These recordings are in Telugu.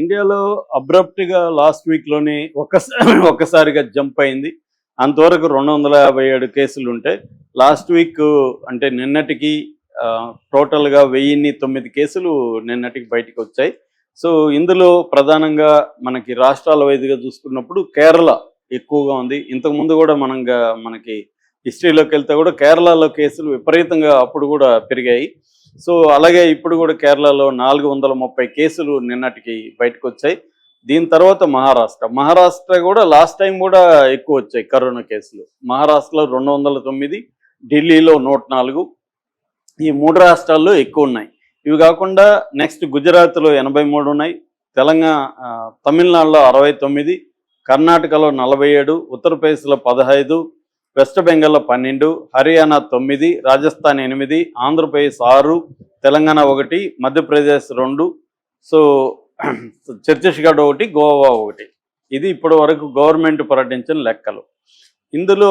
ఇండియాలో అబ్రప్ట్గా లాస్ట్ వీక్లోనే ఒక్కసారి ఒక్కసారిగా జంప్ అయింది. అంతవరకు రెండు వందల యాభై ఏడు కేసులు ఉంటాయి. లాస్ట్ వీక్ అంటే నిన్నటికి టోటల్గా గా వెయ్యిన్ని తొమ్మిది కేసులు నిన్నటికి బయటికి వచ్చాయి. సో ఇందులో ప్రధానంగా మనకి రాష్ట్రాల వైద్యుగా చూసుకున్నప్పుడు కేరళ ఎక్కువగా ఉంది. ఇంతకు ముందు కూడా మనం మనకి హిస్టరీలోకి వెళ్తే కూడా కేరళలో కేసులు విపరీతంగా అప్పుడు కూడా పెరిగాయి. సో అలాగే ఇప్పుడు కూడా కేరళలో నాలుగు వందల ముప్పై కేసులు నిన్నటికి బయటకు వచ్చాయి దీని తర్వాత మహారాష్ట్ర. మహారాష్ట్ర కూడా లాస్ట్ టైం కూడా ఎక్కువ వచ్చాయి కరోనా కేసులు. మహారాష్ట్రలో రెండు వందల తొమ్మిది ఢిల్లీలో నూట నాలుగు ఈ మూడు రాష్ట్రాల్లో ఎక్కువ ఉన్నాయి. ఇవి కాకుండా నెక్స్ట్ గుజరాత్లో ఎనభై మూడు ఉన్నాయి తెలంగాణ తమిళనాడులో అరవై తొమ్మిది కర్ణాటకలో నలభై ఏడు ఉత్తరప్రదేశ్లో పదహైదు వెస్ట్ బెంగాల్లో పన్నెండు హర్యానా తొమ్మిది రాజస్థాన్ ఎనిమిది ఆంధ్రప్రదేశ్ ఆరు తెలంగాణ ఒకటి మధ్యప్రదేశ్ రెండు సో ఛత్తీస్గఢ్ ఒకటి గోవా ఒకటి. ఇది ఇప్పటి వరకు గవర్నమెంట్ ప్రకటించిన లెక్కలు. ఇందులో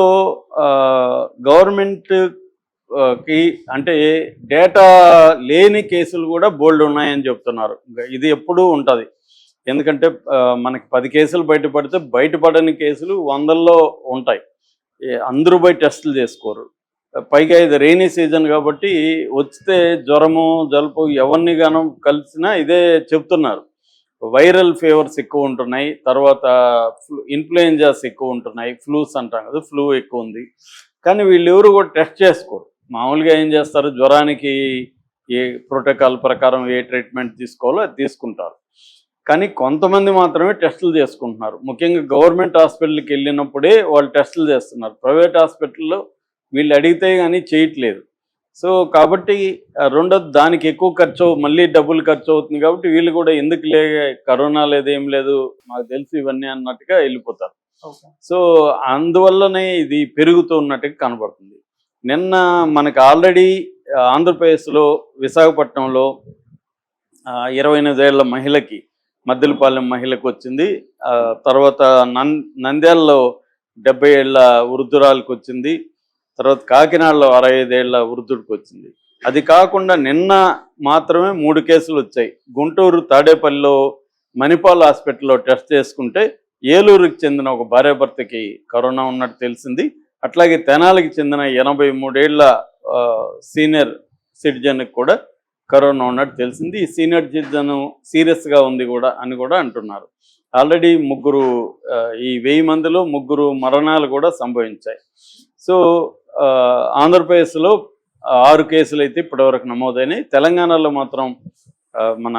గవర్నమెంట్కి అంటే డేటా లేని కేసులు కూడా బోల్డ్ ఉన్నాయని చెప్తున్నారు. ఇది ఎప్పుడూ ఉంటుంది. ఎందుకంటే మనకి పది కేసులు బయటపడితే బయటపడని కేసులు వందల్లో ఉంటాయి. అందరూ పోయి టెస్టులు చేసుకోరు. పైగా ఇది రెయినీ సీజన్ కాబట్టి వస్తే జ్వరము జలుబు ఎవరిని గాను కలిసినా ఇదే చెప్తున్నారు. వైరల్ ఫీవర్స్ ఎక్కువ ఉంటున్నాయి. తర్వాత ఇన్ఫ్లుయెంజాస్ ఎక్కువ ఉంటున్నాయి. ఫ్లూస్ అంటాం కదా ఫ్లూ ఎక్కువ ఉంది. కానీ వీళ్ళు ఎవరు కూడా టెస్ట్ చేసుకోరు. మామూలుగా ఏం చేస్తారు? జ్వరానికి ఏ ప్రోటోకాల్ ప్రకారం ఏ ట్రీట్మెంట్ తీసుకోవాలో అది తీసుకుంటారు. కానీ కొంతమంది మాత్రమే టెస్టులు చేసుకుంటున్నారు. ముఖ్యంగా గవర్నమెంట్ హాస్పిటల్కి వెళ్ళినప్పుడే వాళ్ళు టెస్టులు చేస్తున్నారు. ప్రైవేట్ హాస్పిటల్లో వీళ్ళు అడిగితే కానీ చేయట్లేదు. సో కాబట్టి రెండోది దానికి ఎక్కువ ఖర్చు మళ్ళీ డబ్బులు ఖర్చు అవుతుంది కాబట్టి వీళ్ళు కూడా ఎందుకు లే కరోనా లేదు ఏం లేదు మాకు తెలుసు ఇవన్నీ అన్నట్టుగా వెళ్ళిపోతారు. సో అందువల్లనే ఇది పెరుగుతూ ఉన్నట్టుగా కనబడుతుంది. నిన్న మనకు ఆల్రెడీ ఆంధ్రప్రదేశ్లో విశాఖపట్నంలో ఇరవై ఎనిమిదేళ్ళ మహిళకి మద్దెలపాలెం మహిళకు వచ్చింది. తర్వాత నం నంద్యాలలో డెబ్బై ఏళ్ళ వృద్ధురాలకు వచ్చింది. తర్వాత కాకినాడలో అరవై ఐదేళ్ళ వృద్ధుడికి వచ్చింది. అది కాకుండా నిన్న మాత్రమే మూడు కేసులు వచ్చాయి. గుంటూరు తాడేపల్లిలో మణిపాల్ హాస్పిటల్లో టెస్ట్ చేసుకుంటే ఏలూరుకి చెందిన ఒక భార్యాభర్తకి కరోనా ఉన్నట్టు తెలిసింది. అట్లాగే తెనాలికి చెందిన ఎనభై మూడేళ్ళ సీనియర్ సిటిజన్కి కూడా కరోనా ఉన్నట్టు తెలిసింది. ఈ సీనియర్ సిటిజన్ సీరియస్గా ఉంది కూడా అని కూడా అంటున్నారు. ఆల్రెడీ ముగ్గురు ఈ వెయ్యి మందిలో ముగ్గురు మరణాలు కూడా సంభవించాయి. సో ఆంధ్రప్రదేశ్లో ఆరు కేసులు అయితే ఇప్పటివరకు నమోదైనాయి. తెలంగాణలో మాత్రం మన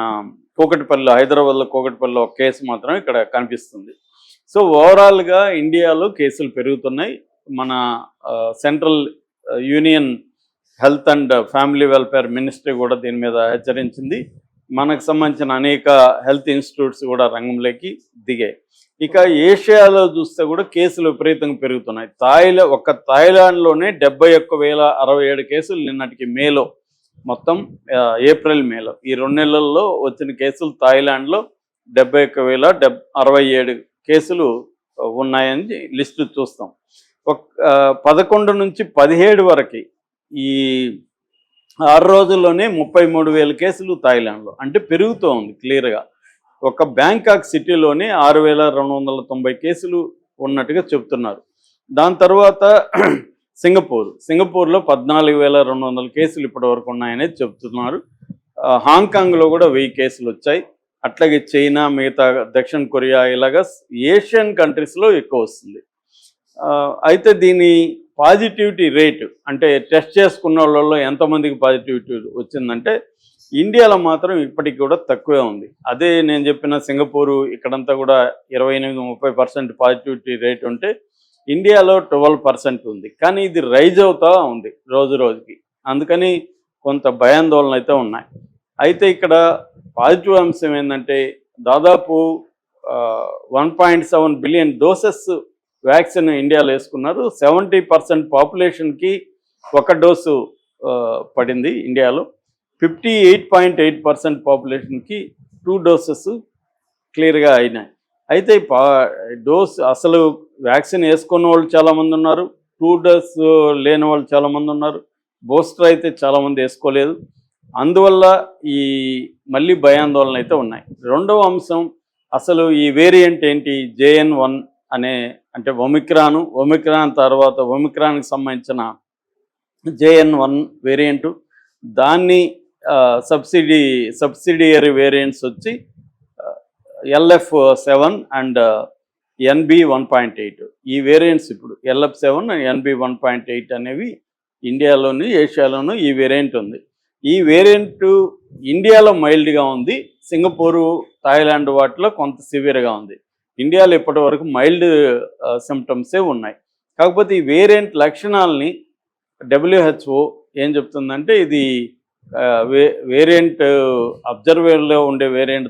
కూకటిపల్లి హైదరాబాద్లో కూకటిపల్లిలో ఒక కేసు మాత్రం ఇక్కడ కనిపిస్తుంది. సో ఓవరాల్గా ఇండియాలో కేసులు పెరుగుతున్నాయి. మన central union health and family welfare ministry కూడా దీని మీద హెచ్చరించింది. మనకు సంబంధించిన అనేక హెల్త్ ఇన్స్టిట్యూట్స్ కూడా రంగంలోకి దిగాయి. ఇక ఏషియాలో చూస్తే కూడా కేసులు విపరీతంగా పెరుగుతున్నాయి. థాయిలా ఒక్క థాయిలాండ్లోనే డెబ్బై ఒక్క వేల అరవై ఏడు కేసులు నిన్నటికి మేలో మొత్తం ఏప్రిల్ మేలో. ఈ రెండు నెలల్లో వచ్చిన కేసులు థాయిలాండ్లో డెబ్బై ఒక్క వేల డెబ్ అరవై ఏడు కేసులు ఉన్నాయని లిస్టు చూస్తాం. ఒక పదకొండు నుంచి పదిహేడు వరకు ఈ ఆరు రోజుల్లోనే ముప్పై మూడు వేల కేసులు థాయిలాండ్లో. అంటే పెరుగుతూ ఉంది క్లియర్గా. ఒక బ్యాంకాక్ సిటీలోనే ఆరు వేల రెండు వందల తొంభై కేసులు ఉన్నట్టుగా చెప్తున్నారు దాని తర్వాత సింగపూర్. సింగపూర్లో పద్నాలుగు వేల రెండు వందల కేసులు ఇప్పటి వరకు ఉన్నాయనేది చెప్తున్నారు హాంకాంగ్లో కూడా వెయ్యి కేసులు వచ్చాయి. అట్లాగే చైనా మిగతా దక్షిణ కొరియా ఇలాగా ఏషియన్ కంట్రీస్లో ఎక్కువ వస్తుంది. అయితే దీని పాజిటివిటీ రేటు అంటే టెస్ట్ చేసుకున్న వాళ్ళలో ఎంతమందికి పాజిటివిటీ వచ్చిందంటే ఇండియాలో మాత్రం ఇప్పటికి కూడా తక్కువే ఉంది. అదే నేను చెప్పిన సింగపూరు ఇక్కడంతా కూడా ఇరవై ఎనిమిది ముప్పై పర్సెంట్ పాజిటివిటీ రేట్ ఉంటే ఇండియాలో ట్వెల్వ్ పర్సెంట్ ఉంది. కానీ ఇది రైజ్ అవుతా ఉంది రోజు రోజుకి. అందుకని కొంత భయాందోళన అయితే ఉన్నాయి. అయితే ఇక్కడ పాజిటివ్ అంశం ఏంటంటే దాదాపు one point seven billion doses vaccine ఇండియాలో వేసుకున్నారు. సెవెంటీ పర్సెంట్ పాపులేషన్కి ఒక డోసు పడింది ఇండియాలో. Fifty eight point eight percent పాపులేషన్కి two doses క్లియర్గా అయినాయి. అయితే పా డోస్ అసలు వ్యాక్సిన్ వేసుకున్న వాళ్ళు చాలామంది ఉన్నారు. టూ డోస్ లేని వాళ్ళు చాలామంది ఉన్నారు. బూస్టర్ అయితే చాలామంది వేసుకోలేదు. అందువల్ల ఈ మళ్ళీ భయాందోళన అయితే ఉన్నాయి. రెండవ అంశం అసలు ఈ వేరియంట్ ఏంటి? జేఎన్ వన్ అనే అంటే ఒమిక్రాను ఒమిక్రాన్ తర్వాత ఒమిక్రాన్కి సంబంధించిన జేఎన్ వన్ వేరియంటు. దాన్ని సబ్సిడీ సబ్సిడియరీ వేరియంట్స్ వచ్చి LF seven and NB one point eight. ఈ వేరియంట్స్ ఇప్పుడు LF seven and NB one point eight అనేవి ఇండియాలోను ఏషియాలోను ఈ వేరియంట్ ఉంది. ఈ వేరియంట్ ఇండియాలో మైల్డ్గా ఉంది. సింగపూరు థాయిలాండ్ వాటిలో కొంత సివియర్గా ఉంది. ఇండియాలో ఇప్పటి వరకు మైల్డ్ సిమ్టమ్సే ఉన్నాయి. కాకపోతే ఈ వేరియంట్ లక్షణాలని డబ్ల్యూహెచ్ఓ ఏం చెప్తుందంటే ఇది వే వేరియంట్ అబ్జర్వేర్లో ఉండే వేరియంట్